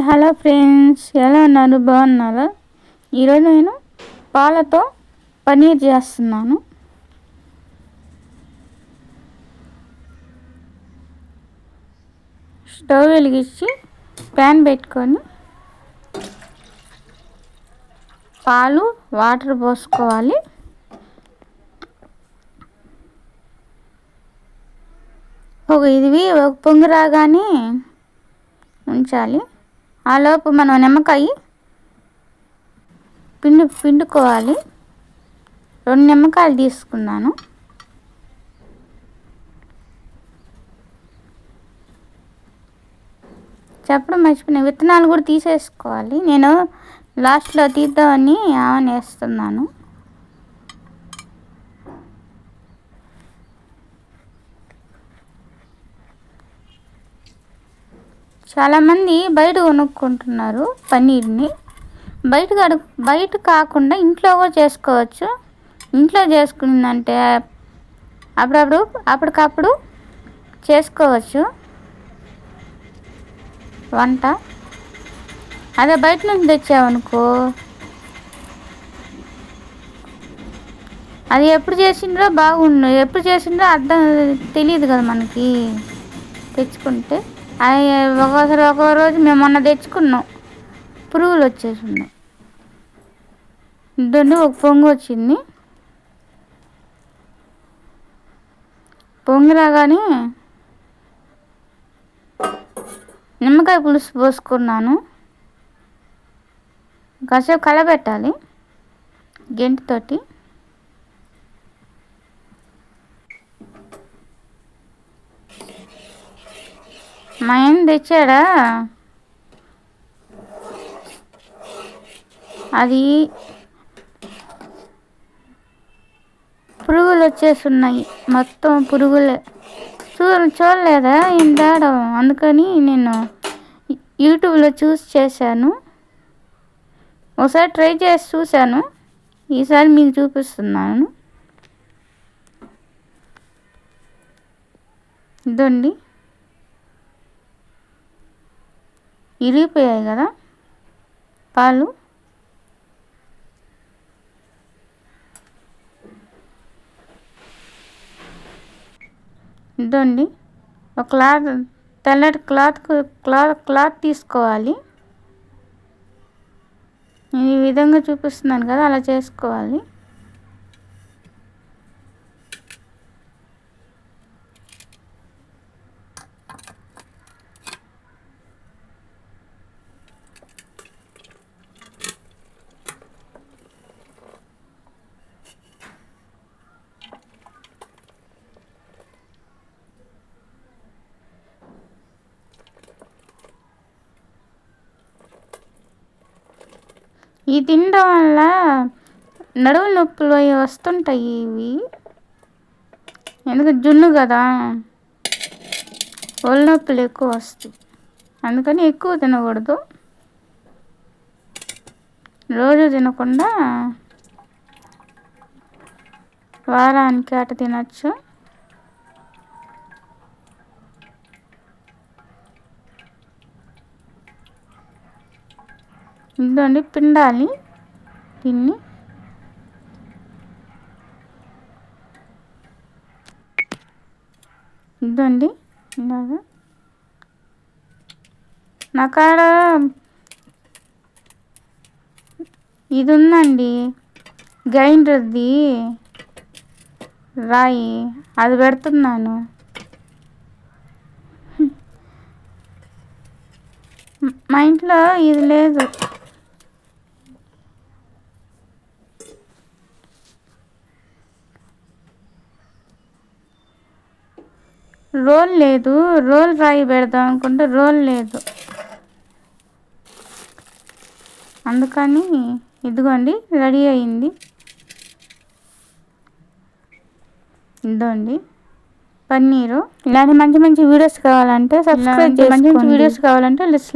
Hello friends. ఎలా ఉన్నారు? బాగున్నారా? ఈరోజు నేను పాలతో పనీర్ చేస్తున్నాను. స్టవ్ వెలిగించి ప్యాన్ పెట్టుకొని పాలు వాటర్ పోసుకోవాలి. ఒక ఇది ఒక పొంగు రాగానే ఉంచాలి. ఆలోపు మనం నిమ్మకాయ పిండి పిండుకోవాలి. రెండు నిమ్మకాయలు తీసుకున్నాను. చెప్పడం మర్చిపోయిన. విత్తనాలు కూడా తీసేసుకోవాలి. నేను లాస్ట్లో తీద్దామని ఆమె వేస్తున్నాను. చాలామంది బయట కొనుక్కుంటున్నారు పన్నీర్ని. బయట కడు బయట కాకుండా ఇంట్లో కూడా చేసుకోవచ్చు. ఇంట్లో చేసుకుందంటే అప్పుడప్పుడు అప్పటికప్పుడు చేసుకోవచ్చు. వంట. అదే బయట నుంచి తెచ్చామనుకో అది ఎప్పుడు చేసిండ్రో బాగుండు. ఎప్పుడు చేసిండ్రో అర్థం తెలియదు కదా మనకి. తెచ్చుకుంటే. అది ఒకసారి ఒక్కో రోజు మేము మొన్న తెచ్చుకున్నాం. పురుగులు వచ్చేసి ఉన్నాయి ఇదండి ఒక పొంగు వచ్చింది. పొంగి రాగానే నిమ్మకాయ పులుసు పోసుకున్నాను. కాసేపు కలబెట్టాలి గెంటితోటి మా ఆయన తెచ్చాడా? అది పురుగులు వచ్చేస్తున్నాయి. మొత్తం పురుగులే. చూ చూడలేదా? ఇంత అందుకని నేను యూట్యూబ్లో చూసి చేశాను. ఒకసారి ట్రై చేసి చూశాను. ఈసారి మీకు చూపిస్తున్నాను. ఇదండి. ఇరిగిపోయాయి కదా? పాలు? ఇదండి. ఒక క్లాత్ తెల్లటి క్లాత్ క్లాత్ క్లాత్ తీసుకోవాలి. నేను ఈ విధంగా చూపిస్తున్నాను కదా అలా చేసుకోవాలి. ఈ తినడం వల్ల నడువు నొప్పులు అవి వస్తుంటాయి ఇవి. ఎందుకు జున్ను కదా. ఒళ్ళు నొప్పులు ఎక్కువ వస్తాయి. అందుకని ఎక్కువ తినకూడదు. రోజు తినకుండా వారానికి అట తినచ్చు. ఇదండి పిండాలి. దీన్ని. ఇదండి ఇలాగా. నా కాడ ఇది ఉందండి గ్రైండర్ది. రాయి అది పెడుతున్నాను. మా ఇంట్లో ఇది లేదు. రోల్ లేదు రోల్ రాయి పెడదాం అనుకుంటే రోల్ లేదు. అందుకని ఇదిగోండి రెడీ అయింది. ఇదండి పన్నీరు. ఇలాంటి మంచి మంచి వీడియోస్ కావాలంటే సబ్స్క్రైబ్ మంచి మంచి వీడియోస్ కావాలంటే లిస్ట్